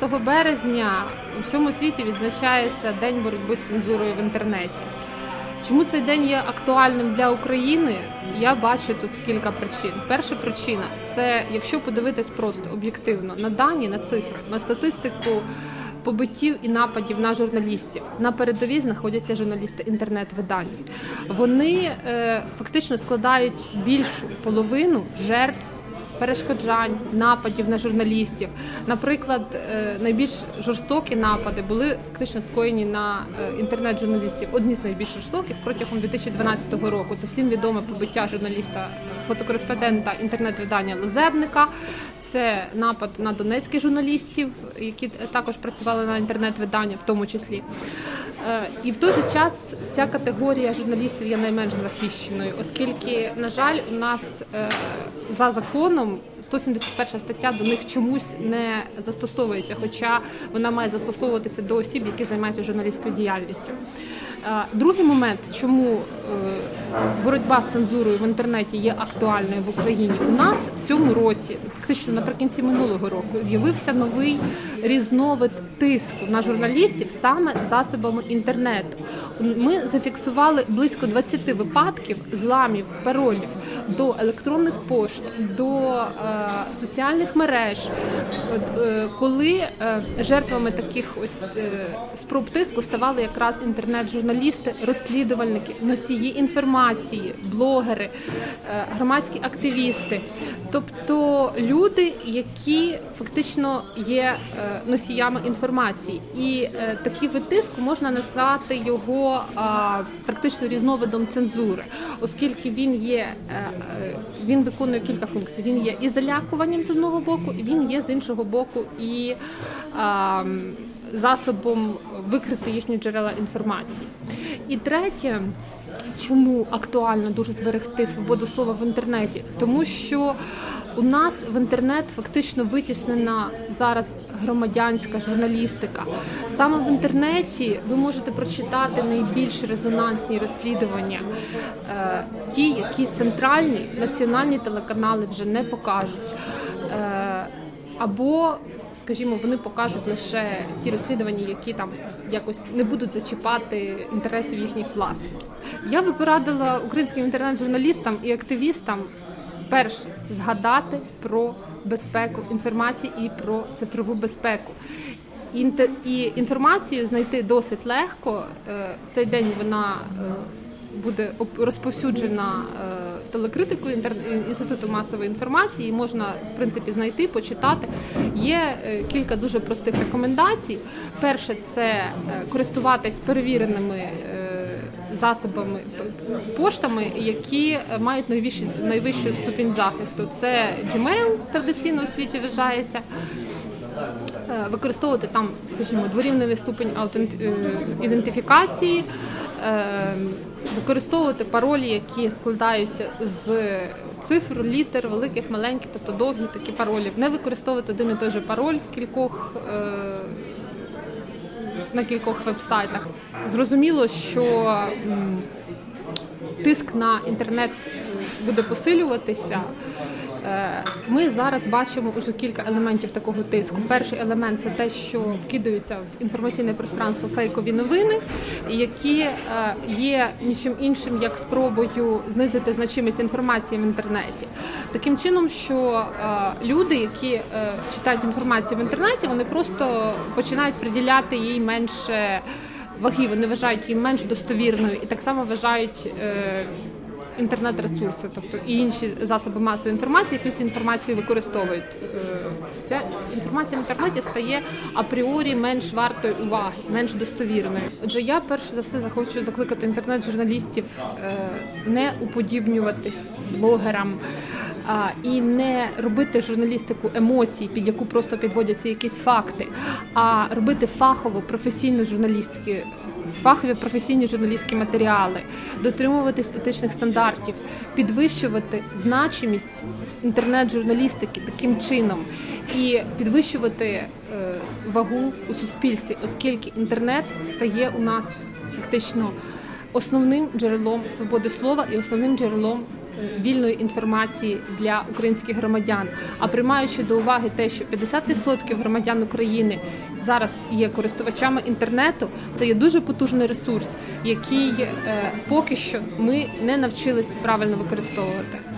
12 березня у всьому світі відзначається День боротьби з цензурою в інтернеті. Чому цей день є актуальним для України? Я бачу тут кілька причин. Перша причина це якщо подивитись просто об'єктивно на дані, на цифри, на статистику побиттів і нападів на журналістів. На передовій знаходяться журналісти інтернет-видань. Вони е, фактично складають більшу половину жертв перешкоджань, нападів на журналістів. Наприклад, е, найбільш жорстокі напади були фактично скоєні на е, інтернет-журналістів. Одні з найбільш жорстоких протягом 2012 року. Це всім відоме побиття журналіста, фотокореспондента інтернет-видання Лазебника. Це напад на донецьких журналістів, які також працювали на інтернет-видання, в тому числі. Е, І в той же час ця категорія журналістів є найменш захищеною, оскільки, на жаль, у нас е, за законом 171 стаття до них чомусь не застосовується, хоча вона має застосовуватися до осіб, які займаються журналістською діяльністю. Е, Другий момент, чому боротьба з цензурою в інтернеті є актуальною в Україні, у нас в цьому році, фактично наприкінці минулого року, з'явився новий різновид тиску на журналістів саме засобами інтернету. Ми зафіксували близько 20 випадків зламів паролів до електронних пошт, до е, соціальних мереж, е, коли е, жертвами таких ось е, спроб тиску ставали якраз інтернет-журналісти, розслідувальники, носії інформації, блогери, е, громадські активісти, тобто люди, які фактично є е, носіями інформації, і е, такий вид можна назвати його практично різновидом цензури, оскільки він є він виконує кілька функцій. Він є і залякуванням з одного боку, і він є з іншого боку і засобом викрити їхні джерела інформації. І третє. Чому актуально дуже зберегти свободу слова в інтернеті? Тому що у нас в інтернет фактично витіснена зараз громадянська журналістика. Саме в інтернеті ви можете прочитати найбільш резонансні розслідування, е, ті, які центральні національні телеканали вже не покажуть. Е, Або скажімо, вони покажуть лише ті розслідування, які там якось не будуть зачіпати інтересів їхніх власників. Я би порадила українським інтернет-журналістам і активістам перше згадати про безпеку інформації і про цифрову безпеку. І інформацію знайти досить легко. Е, В цей день вона е, буде розповсюджена е, телекритикою інституту масової інформації. Можна в принципі знайти, почитати. Є кілька дуже простих рекомендацій. Перше це користуватись перевіреними. Засобами поштами, які мають найвищий найвищий ступінь захисту. Це Gmail традиційно у світі вважається. Е, Використовувати там, скажімо, дворівневий ступень е, ідентифікації, е, використовувати паролі, які складаються з цифр, літер, великих, маленьких, тобто довгі такі паролі. Не використовувати один і той же пароль в кількох. На кількох вебсайтах зрозуміло, що тиск на інтернет буде посилюватися. Е, Ми зараз бачимо уже кілька елементів такого тиску. Перший елемент це те, що вкидаються в інформаційне пространство фейкові новини, які е, є нічим іншим як спробою знизити значимість інформації в інтернеті. Таким чином, що е, люди, які читають інформацію в інтернеті, вони просто починають приділяти їй менше ваги, вони вважають її менш достовірною і так само вважають. Інтернет-ресурси, тобто і інші засоби масової інформації, які цю інформацію використовують. Е, Ця інформація в інтернеті стає апріорі менш вартою уваги, менш достовірною. Отже, я перш за все захочу закликати інтернет-журналістів е, не уподібнюватись блогерам а, і не робити журналістику емоцій, під яку просто підводяться якісь факти, а робити фахову професійну журналістику, фахові професійні журналістські матеріали, дотримуватись етичних стандартів, підвищувати значимість інтернет-журналістики таким чином. І підвищувати е, вагу у суспільстві, оскільки інтернет стає у нас фактично основним джерелом свободи слова і основним джерелом вільної інформації для українських громадян. А приймаючи до уваги те, що 50% громадян України зараз є користувачами інтернету, це є дуже потужний ресурс, який е, поки що ми не навчились правильно використовувати.